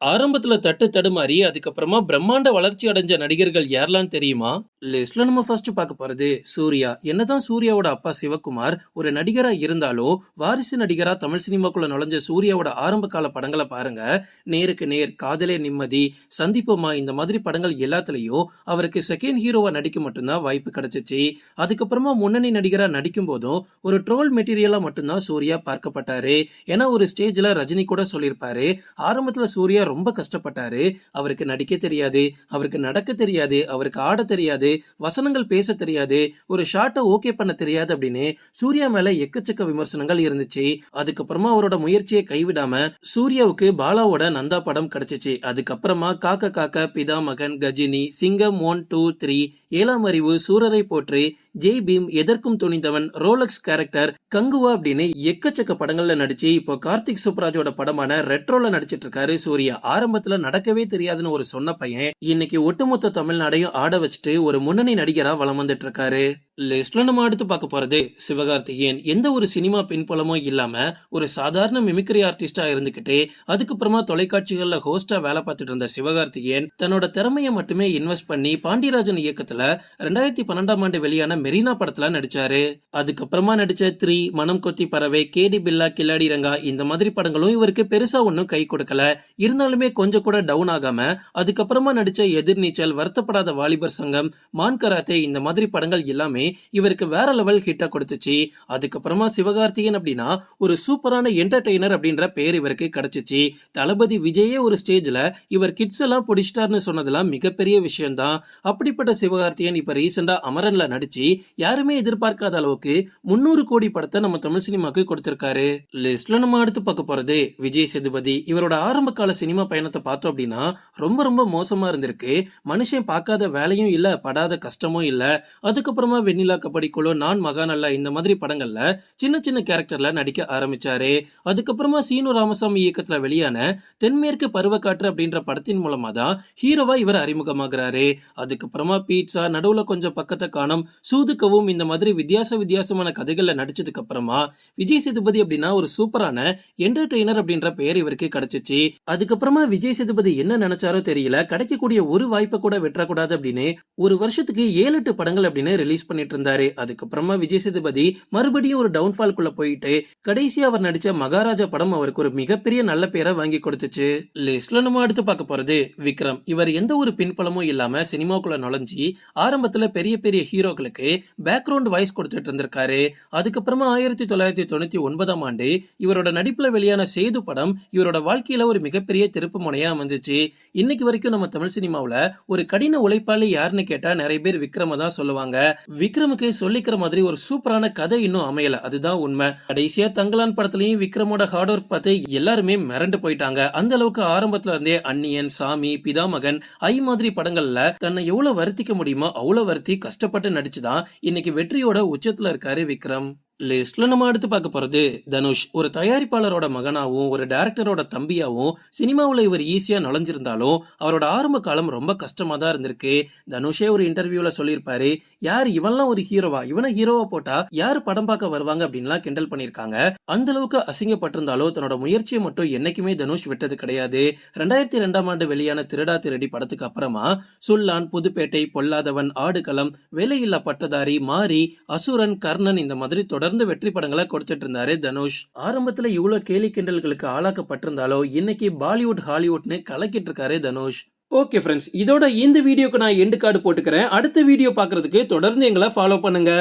ஆரம்பத்துல தட்டு தடுமாறி அதுக்கப்புறமா பிரம்மாண்ட வளர்ச்சி அடைஞ்ச நடிகர்கள் யாரெல்லாம் தெரியுமா? லிஸ்ட்ல நம்ம ஃபர்ஸ்ட் பார்க்க போறது சூர்யா. என்னதான் சூர்யாவோட அப்பா சிவகுமார் ஒரு நடிகரா இருந்தாலும் வாரிசு நடிகரா தமிழ் சினிமாக்குள்ள நுழைஞ்ச சூர்யாவோட ஆரம்ப கால படங்களை பாருங்க. நேருக்கு நேர் காதலே நிம்மதி சந்திப்போமா இந்த மாதிரி படங்கள் எல்லாத்துலயும் அவருக்கு செகண்ட் ஹீரோவா நடிக்க மட்டும்தான் வாய்ப்பு கிடைச்சிச்சு. அதுக்கப்புறமா முன்னணி நடிகரா நடிக்கும் போதும் ஒரு ட்ரோல் மெட்டீரியலா மட்டும்தான் சூர்யா பார்க்கப்பட்டாரு. ஏன்னா ஒரு ஸ்டேஜ்ல ரஜினி கூட சொல்லியிருப்பாரு ஆரம்பத்துல சூர்யா ரொம்ப கஷ்டப்பட்டாரு. அவருக்கு நடிக்க தெரியாது அவருக்கு நடக்க தெரியாது அவருக்கு ஆட தெரியாது தெரியாது வசனங்கள் பேச தெரியாது ஒரு ஷார்ட்டை ஓகே பண்ண தெரியாது அப்படின்னு சூர்யா மேல எக்கச்சக்க விமர்சனங்கள் இருந்துச்சு. அதுக்கப்புறமா அவரோட முயற்சியை கைவிடாம சூர்யாவுக்கு பாலாவோட நந்தா படம் கிடைச்சிச்சு. அதுக்கப்புறமா காக்க காக்க பிதா மகன் கஜினி சிங்கம் ஒன் டூ த்ரீ ஏழாம் அறிவு சூரரை போற்று ஜெய் பீம் எதற்கும் துணிந்தவன் ரோலக்ஸ் கேரக்டர் கங்குவா அப்படின்னு எக்கச்சக்க படங்கள்ல நடிச்சு இப்போ கார்த்திக் சுப்ராஜோட படமான ரெட்ரோல நடிச்சிட்டு இருக்காரு சூர்யா. ஆரம்பத்துல நடக்கவே தெரியாதுன்னு ஒரு சொன்ன பையன் இன்னைக்கு ஒட்டுமொத்த தமிழ்நாடையும் ஆட வச்சுட்டு ஒரு முன்னணி நடிகரா வலம் வந்துட்டு இருக்காரு லிஸ்ட்ல நம்ம அடுத்து பார்க்க போறது சிவகார்த்திகேயன். எந்த ஒரு சினிமா பின்புலமும் இல்லாம ஒரு சாதாரண மிமிக்ரி ஆர்டிஸ்டா இருந்துகிட்டே அதுக்கப்புறமா தொலைக்காட்சிகள்ல ஹோஸ்டா வேலை பார்த்துட்டு இருந்த சிவகார்த்திகேயன் தன்னோட திறமையை மட்டுமே இன்வெஸ்ட் பண்ணி பாண்டியராஜன் இயக்கத்துல ரெண்டாயிரத்தி பன்னெண்டாம் ஆண்டு வெளியான மெரினா படத்துல நடிச்சாரு. அதுக்கப்புறமா நடிச்ச த்ரீ மனம் கொத்தி பறவை கேடி பில்லா கில்லாடி ரங்கா இந்த மாதிரி படங்களும் இவருக்கு பெருசா ஒன்றும் கை கொடுக்கல. இருந்தாலுமே கொஞ்சம் கூட டவுன் ஆகாம அதுக்கப்புறமா நடிச்ச எதிர்நீச்சல் வருத்தப்படாத வாலிபர் சங்கம் மான் கராத்தே இந்த மாதிரி படங்கள் எல்லாமே இவருக்கு வேற லெவல் ஹிட்டா கொடுத்துச்சு. அதுக்கப்புறமா சிவகார்த்திகேயன் அப்படின்னா ஒரு சூப்பரான என்டர்டெய்னர் அப்படின்ற பேர் இவருக்கு கிடைச்சிச்சு. தளபதி விஜயே ஒரு ஸ்டேஜ்ல இவர் கிட்ஸ் எல்லாம் பிடிச்சிட்டார்னு சொன்னதெல்லாம் மிகப்பெரிய விஷயம்தான். அப்படிப்பட்ட சிவகார்த்திகேயன் இப்ப ரீசெண்டா அமரன்ல நடிச்சு யாருமே எதிர்பார்க்காத அளவுக்கு முன்னூறு கோடி படத்தை நம்ம தமிழ் சினிமாக்கு கொடுத்திருக்காரு. லிஸ்ட்ல நம்ம அடுத்து பார்க்க போறது விஜய் சேதுபதி. இவரோட ஆரம்ப கால சினிமா பயணத்தை பார்த்தோம் அப்படின்னா ரொம்ப ரொம்ப மோசமா இருந்திருக்கு. மனுஷன் பார்க்காத வேலையும் இல்ல படாத கஷ்டமும் இல்லை. அதுக்கப்புறமா வெண்ணிலா கபடி குழு நான் மகாநல்லா இந்த மாதிரி படங்கள்ல சின்ன சின்ன கேரக்டர்ல நடிக்க ஆரம்பிச்சாரு. அதுக்கப்புறமா சீனு ராமசாமி இயக்கத்துல வெளியான தென்மேற்கு பருவக்காற்று அப்படின்ற படத்தின் மூலமா தான் ஹீரோவா இவர் அறிமுகமாகிறாரு. அதுக்கப்புறமா பீட்சா நடுவுல கொஞ்சம் பக்கத்தை காணும் சூதுக்கவும் இந்த மாதிரி வித்தியாச வித்தியாசமான கதைகள்ல நடிச்சதுக்கு அப்புறமா விஜய் சேதுபதி அப்படின்னா ஒரு சூப்பரான என்டர்டெய்னர் அப்படின்ற பெயர் இவருக்கு கிடைச்சிச்சு. அதுக்கப்புறமா விஜய் சேதுபதி என்ன நினைச்சாரோ தெரியல. கிடைக்கக்கூடிய ஒரு வாய்ப்பை கூட வெட்டக்கூடாது அப்படின்னு ஒரு வருஷத்துக்கு ஏழு எட்டு படங்கள் அப்படின்னு ரிலீஸ் பண்ணிட்டு இருந்தாரு அதுக்கப்புறமா விஜய் சேதுபதி மறுபடியும் ஒரு டவுன்ஃபால்குள்ள போயிட்டு கடைசி அவர் நடிச்ச மகாராஜா படம் அவருக்கு ஒரு மிகப்பெரிய நல்ல பேரை வாங்கி கொடுத்துச்சு. லிஸ்ட்ல நம்ம அடுத்து பார்க்க போறது விக்ரம். இவர் எந்த ஒரு பின்பலமும் இல்லாம சினிமாக்குள்ள நுழைஞ்சி ஆரம்பத்துல பெரிய பெரிய ஹீரோக்களுக்கு பேக்ரவுண்ட் வாய்ஸ் கொடுத்துட்டு இருந்திருக்காரு. அதுக்கப்புறமா ஆயிரத்தி தொள்ளாயிரத்தி தொண்ணூத்தி ஒன்பதாம் ஆண்டு இவரோட நடிப்புல வெளியான சேது படம் இவரோட வாழ்க்கையில ஒரு மிகப்பெரிய திருப்பு முனையா அமைஞ்சிச்சு. இன்னைக்கு வரைக்கும் நம்ம தமிழ் சினிமாவில் ஒரு கடின உழைப்பாளி யாருன்னு கேட்டா நிறைய பேர் விக்ரம தான் சொல்லுவாங்க. விக்ரமுக்கு சொல்லிக்கிற மாதிரி ஒரு சூப்பரான கதை இன்னும் அமையல. அதுதான் உண்மை. கடைசியா தங்கலான் படத்துலயும் விக்ரமோட ஹார்ட் ஒர்க் பார்த்து எல்லாருமே மிரண்டு போயிட்டாங்க. அந்த அளவுக்கு ஆரம்பத்துல இருந்தே அன்னியன் சாமி பிதாமகன் ஐ மாதிரி படங்கள்ல தன்னை எவ்வளவு வருத்திக்க முடியுமோ அவ்வளவு வருத்தி கஷ்டப்பட்டு நடிச்சுதான் இன்னைக்கு வெற்றியோட உச்சத்துல இருக்காரு விக்ரம். லிஸ்ட்ல நம்ம அடுத்து பார்க்க போறது தனுஷ். ஒரு தயாரிப்பாளரோட மகனாவும் ஒரு டைரக்டரோட தம்பியாவும் சினிமாவில் இவர் ஈஸியா நுழைஞ்சிருந்தாலும் அவரோட ஆரம்ப காலம் ரொம்ப கஷ்டமா தான் இருந்திருக்கு. தனுஷே ஒரு இன்டர்வியூல சொல்லியிருப்பாரு யார் இவன்லாம் ஒரு ஹீரோவா? இவனை ஹீரோவா போட்டா யார் படம் பார்க்க வருவாங்க? அப்படின்லாம் கிண்டல் பண்ணியிருக்காங்க. அந்த அளவுக்கு அசிங்கப்பட்டிருந்தாலும் தன்னோட முயற்சியை மட்டும் என்னைக்குமே தனுஷ் விட்டது கிடையாது. ரெண்டாயிரத்தி ரெண்டாம் ஆண்டு வெளியான திருடா திருடி படத்துக்கு அப்புறமா சுல்லான் புதுப்பேட்டை பொல்லாதவன் ஆடுகளம் வேலையில்லா பட்டதாரி மாரி அசுரன் கர்ணன் இந்த மாதிரி தொடர்ந்து வெற்றி படங்களை கொடுத்துட்டு இருந்தாரு தனுஷ். ஆரம்பத்துல இவ்வளவு கேலி கிண்டல்களுக்கு ஆளாக்கப்பட்டிருந்தாலோ இன்னைக்கு பாலிவுட் ஹாலிவுட்னு கலக்கிட்டு இருக்காரு தனுஷ். ஓகே ஃப்ரெண்ட்ஸ் இதோட இந்த வீடியோக்கு நான் எண்டு கார்டு போட்டுக்கிறேன். அடுத்த வீடியோ பார்க்கறதுக்கு தொடர்ந்து எங்களை ஃபாலோ பண்ணுங்க.